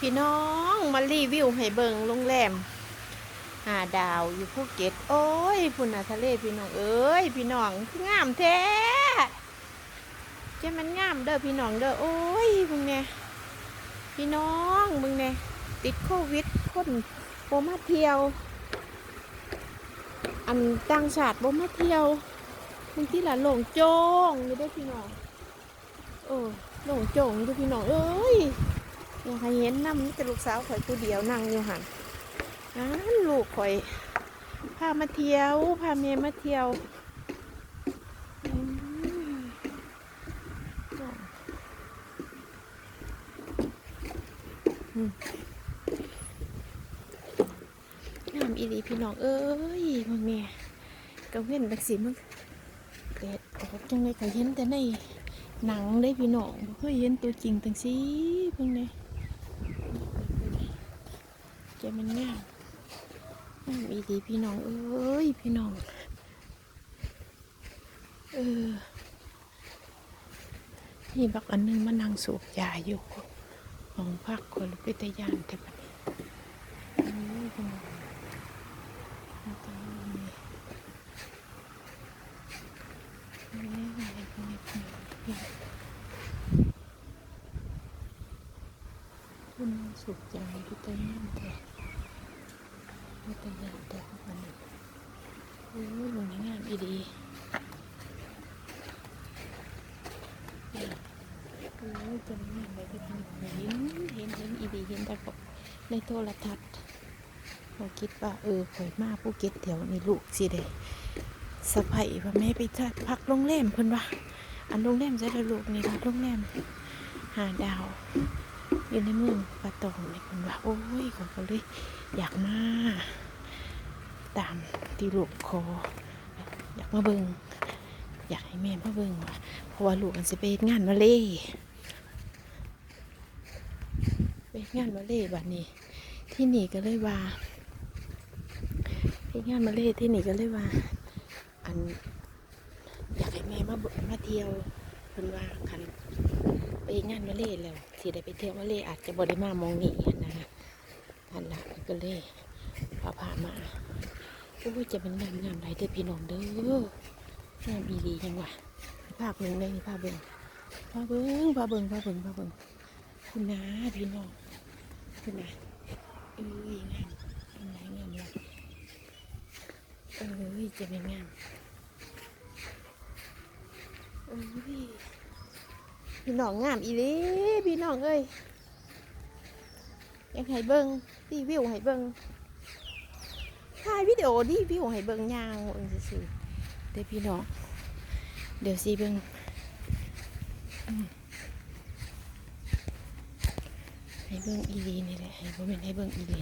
พี่น้องมารีวิวให้เบิงโรงแรมหาดาวอยู่ภูเก็ต โอ้ยพุ่นน่ะทะเลพี่น้องเอ้ยพี่น้องคืองามแท้เจ้ามันงามเด้อพี่น้องเด้อโอ้ยมึงเนี่ยพี่น้องมึงเนี่ยติดโควิดคนโบมาเที่ยว อันต่างชาติโบมาเที่ยวมึงที่ละหลงโจงอยู่เด้พี่น้องโอ้หลงโจงอยู่เด้อพี่น้องเอ้ย อยากให้เห็นน้ำนี่แต่ลูกสาวข่อยผู้เดียวนั่งอยู่หันนั้นลูกข่อย พามาเที่ยว พาเมียมาเที่ยวน้ำอีดีพี่น้องเอ้ยมึงเนี่ยก็เห็นแบบสิมึงเด็ดออกจังเลยก็เห็นแต่ในหนังได้พี่น้องบ่เคยเห็นตัวจริงตั้งสิเพิ่งเนี่ย ใจมันงายงามอีดีพี่น้องเอ้ยพี่น้อง เออนี่บักอันหนึงมานั่งสูบยาอยู่ของพักคนพิทยานแต่บัดนี้เอ้ยพี่น้องมาตรงนี้ไม่ได้ไงพี่น้องพี่น้อง คุณสูบยาพิทยานแต่ไม่เป็นยามแต่พวกมันโอ้ยมันงามอีดีโอ้ยจะงามเลยก็ทำเห็นเห็นเห็นอีดีเห็นแต่ก็ในโทรทัศน์เราคิดว่าเออข่อยมาภูเก็ตเดี๋ยวนี้ลูกสิเด้สะพายว่าแม่ไปทัดพักโรงแรมเพิ่นว่าอันโรงแรมจะได้ลูกนี่ละโรงแรมหาดาว อยู่ในเมืองปะตองนี่เพิ่นว่า โอ้ยเขาก็เลยอยากมา ตามที่ลูกขออยากมาเบิงอยากให้แม่มาเบิงว่าเพราะว่าลูกมันสิไปเฮ็ดงานมาเล่ไปเฮ็ดงานมาเล่บัดนี้ ที่นี่ก็เลยว่าไปเฮ็ดงานมาเล่ที่นี่ก็เลยว่า อัน อยากให้แม่มาเบิ่งมาเที่ยวเพิ่นว่าคัน ไปงานมาเล่แล้วสิได้ไปเที่ยวมาเล่อาจจะบ่ได้มามองนี่นะนั่นละก็เลยพาพามาโอ้จะเป็นงามงามไรเด้อพี่น้องเด้องามอีดียังวะพาเบิ่งเลยพาเบิ่งพาเบิ่งพาเบิ่งพาเบิ่งพาเบิ่งคุณนาพี่น้องคุณนาเอ้ยงามงามงามเลยเอ้ยจะเป็นงามเอ้ย พี่น้องงามอีหลีพี่น้องเอ้ยอยากให้เบิ่งรีวิวให้เบิ่งถ่ายวิดีโอรีวิวให้เบิ่งยางเบิ่งซื่อเดี๋ยวพี่น้องเดี๋ยวสิเบิ่งให้เบิ่งอีหลีนี่แหละให้บ่แม่นให้เบิ่งอีหลี